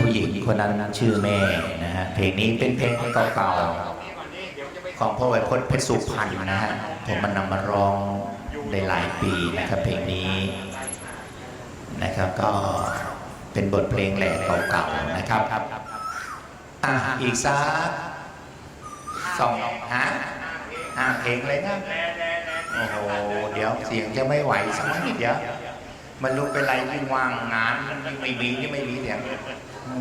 ผู้หญิงคนนั้นชื่อแม่นะฮะเพลงนี้เป็นเพลงเก่าๆของพ่อไวยพจน์เพชรสุพรรณนะฮะผมมันนำมาร้องได้หลายปีนะครับเพลงนี้นะครับก็เป็นบทเพลงแหล่เก่าๆนะครับอะอีกสักสองฮะห้าเพลงเลยนะโอ้โหเดี๋ยวเสียงจะไม่ไหวสักนิดเดี๋ยวมันรู้เป็นไรที่ว่างงานมันไม่มีนี่ไม่มีเสียง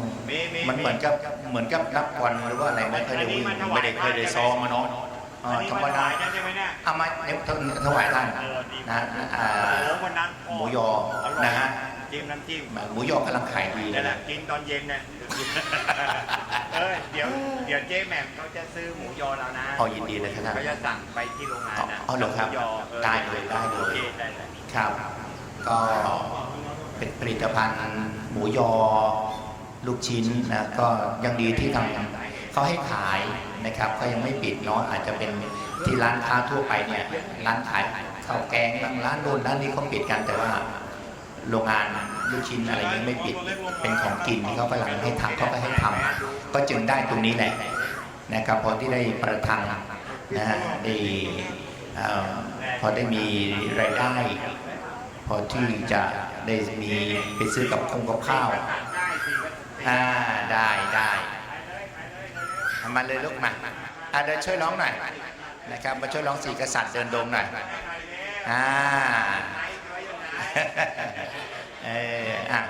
มมีมีมันเหมือนกับเหมือนกับนับวันหรือว่าอะไรไม่เคยได้วิ่งไม่ได้เคยได้ซ้อมมาเนาะอ่าอันนี้ธรรมมาถดาวายนั่นใช่ไหมเนี่ยเอามาเนี่ยถวายท่านเออดีนะอ่าโอ้วันนั้นหมูยอร่อยนะฮะจิ้มน้ำจิ้มหมูยอกำลังขายดีนั่นแหนะละกินตอนเย็นเนี่ยเออเดี๋ยวเดี๋ยวเจ๊แหม่มเขาจะซื้อหมูยอเรานะเอายินดีเลยครับท่านเขาจะสั่งไปที่โรงงานนะอ๋อเหรอครับหมูยอออได้เลยได้เลยโอเคได้เลยครับ ก็เป็นผลิตภัณฑ์หมูยอ ลูกชิ้นนะก็ยังดีที่ทางเขาให้ขายนะครับเขายังไม่ปิดเนาะอาจจะเป็นที่ร้านค้าทั่วไปเนี่ยร้านขายข้าวแกงบางร้านโน่นร้านนี้เขาปิดกันแต่ว่าโรงงานลูกชิ้นอะไรยังไม่ปิดเป็นของกินที่เขากำลังให้ทำเขาก็ให้ทำก็จึงได้ตรงนี้แหละนะครับพอที่ได้ประทังนะฮะได้พอได้มีรายได้ พอที่จะได้มีไปซื้อกับคงกับข้าว อ่าได้ได้เอามาเลยลูกมาอ่าเดินช่วยร้องหน่อยนะครับมาช่วยร้องสี่กษัตริย์เดินดงหน่อยอ่าเอออะ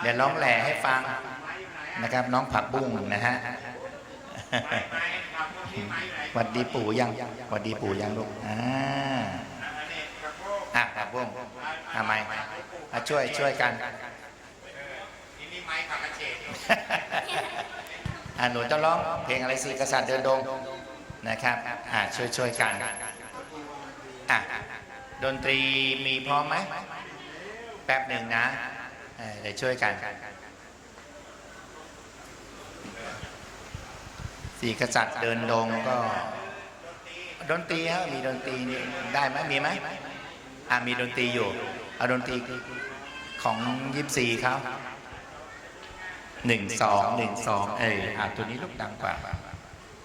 เดี๋ยวร้องแหล่ให้ฟังนะครับน้องผักบุ้งนะฮะหวัดดีปู่ยังหวัดดีปู่ยังลูกอ่าอะผักบุ้งทำไมช่วยช่วยกัน ทีนี้ไม้ขับกระเฉด อะหนูจะร้องเพลงอะไรสิกษัตริย์เดินดงนะครับอะช่วยช่วยกันอะดนตรีมีพร้อมไหมแป๊บหนึ่งนะเดี๋ยวช่วยกันสี่กษัตริย์เดินดงก็ ดนตรีฮะมีดนตรีนี่ได้ไหมมีไหมอะมีดนตรีอยู่เอาดนตรีของยิปซีเขา หนึ่งสองหนึ่งสองเอออะตัวนี้ลูกดังกว่า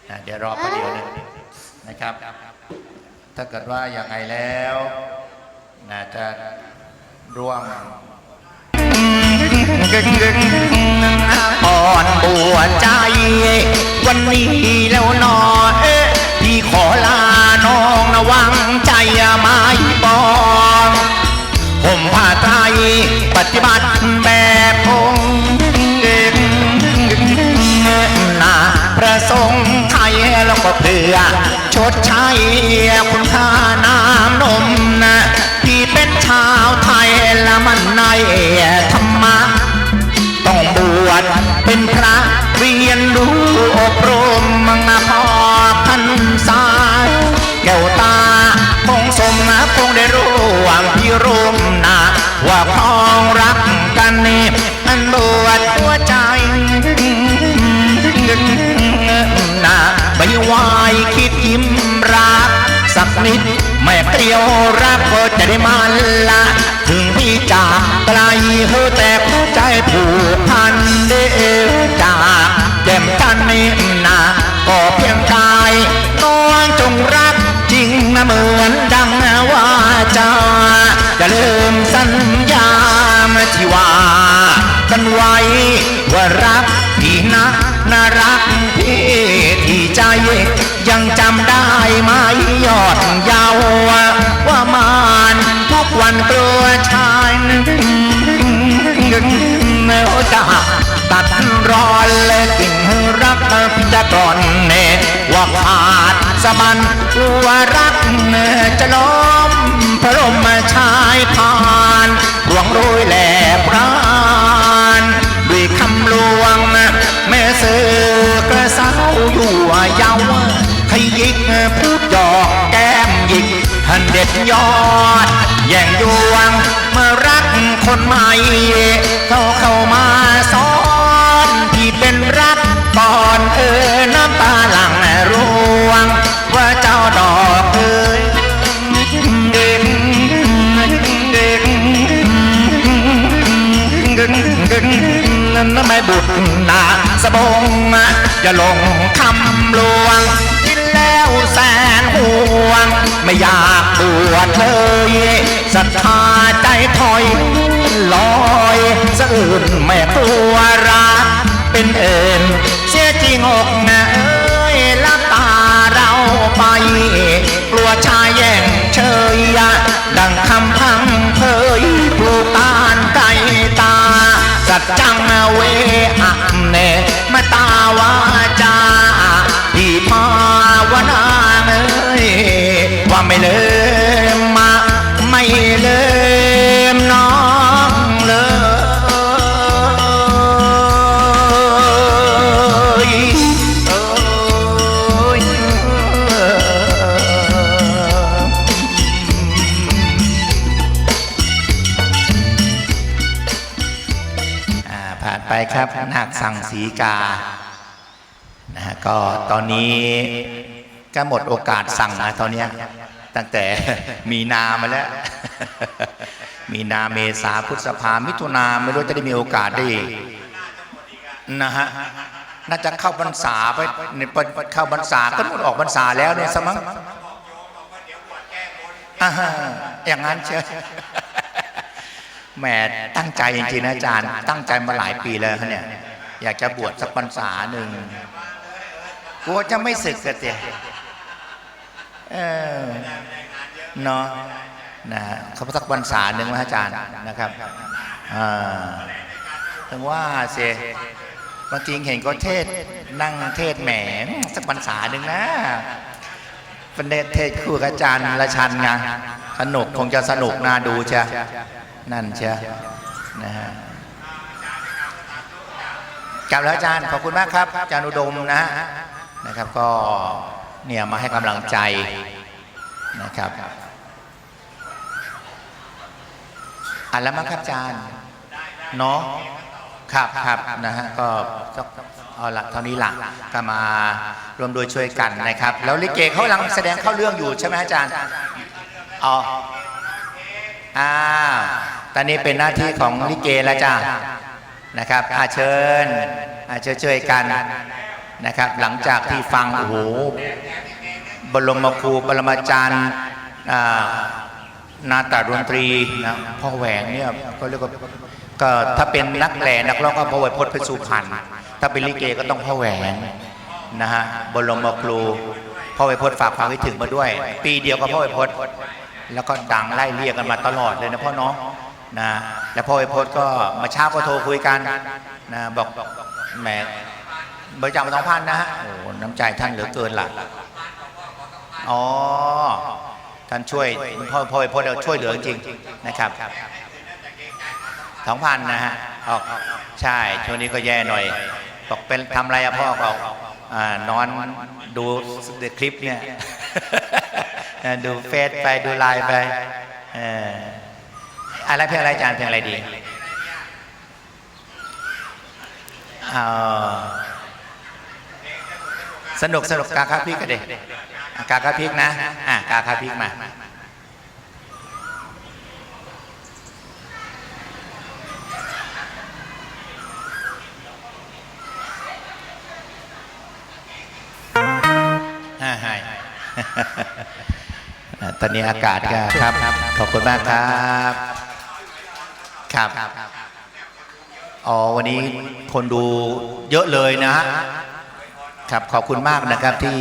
อะเดี๋ยวรอประเดี๋ยวหนึงนะครับ ถ้าเกิดว่าอย่างไรแล้วน่าจะร่วมอ่อนปวดใจ วันนี้แล้วนอเอ๊ะพี่ขอลาน้องระวังใจไม้ปองผมผ้าไตรปฏิบัติแบบ อ ชดใช้คุณค่าน้ำนมนะพี่เป็นชาวไทยละมันในธรรมะ ต้องบวชเป็นพระเรียนรู้อบรมมังพอพันสายแก้วตาคงสมนะคงได้รู้ว่าพี่รุมนะว่าครองรักกันนี่ แม่เกลียวรักก็จะได้มันละ ถึงพี่จากไกลเฮอแต่หัวใจผูกพันเด้อจากแก้มกันนี่นาก็เพียงกายน้องจงรักจริงนะเหมือนดังว่าจะจะลืมสัญญาที่ว่ากันไว้ว่ารัก มันกลัวชายเมื่อจะตัดรอนเลยกิ่งรักจะก่อนเนว่าขาดสะบันกลัวรักจะล้มพระลมชายผ่านหลวงโรยแหลบรา ยอด แย่งยวงเมื่อรักคนใหม่เขาเข้ามาซ้อนที่เป็นรักก่อนเออน้ำตาหลังร่วง ว่าเจ้าดอกเอ้ยเด็กเด็กนั่นไม่บุตรนาสบงอย่าลง ไม่อยากบวชเลยศรัทธาใจถอยลอยสะอื่นไม่กลัวรักเป็นเอิญเสียจริงอกนะเอ้ยลับตาเราไป กลัวชายแย่งเชยดังคำพังเพยปลูกตานไก่ตา สัจจังเวอะเนมาตาวาจาีกานะฮะก็ตอนนี้ก็หมดโอกาสสั่งนะตอนนี้ตั้งแต่มีนามาแล้ว มีนาเมษาพฤษภามิถุนาไม่รู้จะได้มีโอกาสได้นะฮะน่าจะเข้าพรรษาไปในปเข้าพรรษาก็นู่นออกพรรษาแล้วเนี่ยสมังอ่าอย่างนั้นเชียวแหมตั้งใจจริงๆนะอาจารย์ ตั้งใจมาหลายปีแล้วเนี่ย อยากจะบวชสักพรรษาหนึ่งกลัวจะไม่ศึกกันเสียเออเนาะนะเขาสักพรรษาหนึ่งนะอาจารย์นะครับอ่าถึงว่าเสียบางทีเห็นก็เทศนั่งเทศแหมสักพรรษาหนึ่งนะเป็นเทศคู่กับอาจารย์ละชันไงสนุกคงจะสนุกน่าดูเชียนั่นเชียนะฮะ กลับแล้วอาจารย์ขอบคุณมากครับอาจารย์อุดมนะนะครับก็เนี่ยมาให้กำลังใจนะครับอ่านแล้วมั้งครับอาจารย์เนาะครับครับนะฮะก็เอาละเท่านี้ละก็มารวมโดยช่วยกันนะครับ แล้วลิเกเขากำลังแสดงเข้าเรื่องอยู่ใช่ไหมอาจารย์อ๋ออ่าตอนนี้เป็นหน้าที่ของลิเกแล้วจ้า นะครับอาเชิญอาเชิญช่วยกันนะครับ หลังจากที่ฟังโอ้โหบรมครูปรมาจารย์อ่านาตาดนตรีนะพ่อแหวงเนี่ยก็เรียกว่าก็ถ้าเป็นนักแหล่นักร้องก็พ่อไวยพจน์เพชรสุพรรณถ้าเป็นลิเกก็ต้องพ่อแหวนนะฮะบรมครูพ่อไวยพจน์ฝากความคิดถึงมาด้วย ปีเดียวกับพ่อไวยพจน์แล้วก็ดังไล่เรียกกันมาตลอดเลยนะพ่อเน้อง นะแล้วพ่อไวยพจน์ก็มาเช้าก็โทรคุยกันนะบอกแหมบริจาคมาสองพันนะฮะโอ้น้ำใจท่านเหลือเกินหล่ะอ๋อท่านช่วยพ่อพ่อไวยพจน์เราช่วยเหลือจริงนะครับสองพันนะฮะออกใช่ช่วงนี้ก็แย่หน่อยบอกเป็นทำไรอะพ่อบอกอ่านอนดูคลิปเนี่ยดูเฟซไปดูไลน์ไปเอะไรเพลงอะไรอาจารย์เพลงอะไรดีเอาสนุกสนุกกาคาพิกกันดิกาคาพิกนะอะกาคาพิกมาฮ่าฮ่าอ่าตอนนี้อากาศก็ครับ ขอบคุณมากครับ ครับอ๋อวันนี้คนดูเยอะเลยนะฮะครับขอบคุณมากนะครับที่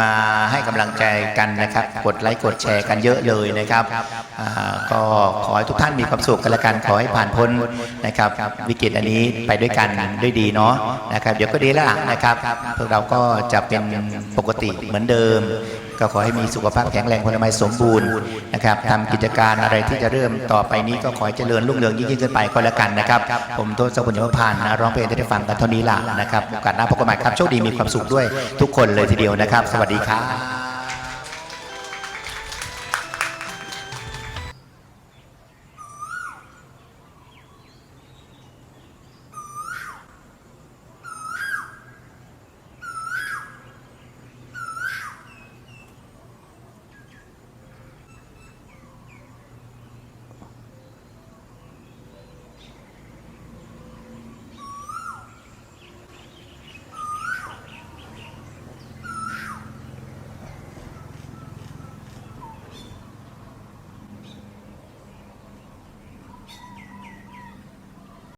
มาให้กำลังใจกันนะครับ กดไลค์กดแชร์กันเยอะเลยนะครับก็ขอให้ทุกท่านมีความสุขกันละกันขอให้ผ่านพ้นนะครับ วิกฤตอันนี้ไปด้วยกันด้วยดีเนาะนะครับเดี๋ยวก็ดีแล้วนะครับพวกเราก็จะเป็นปกติเหมือนเดิม ก็ขอให้มีสุขภาพแข็งแรงพลไม้สมบูรณ์นะครับทำกิจการอะไรที่จะเริ่มต่อไปนี้ก็ขอให้เจริญรุ่งเรืองยิ่งขึ้นไปก็แล้วกันนะครับ ผมโทษสมุนยมพานร้องเพลงได้ฟังกันเท่านี้ละนะครับโอกาสหน้าพบกันใหม่ครับโชคดีมีความสุขด้วยทุกคนเลยทีเดียวนะครับ สวัสดีครับ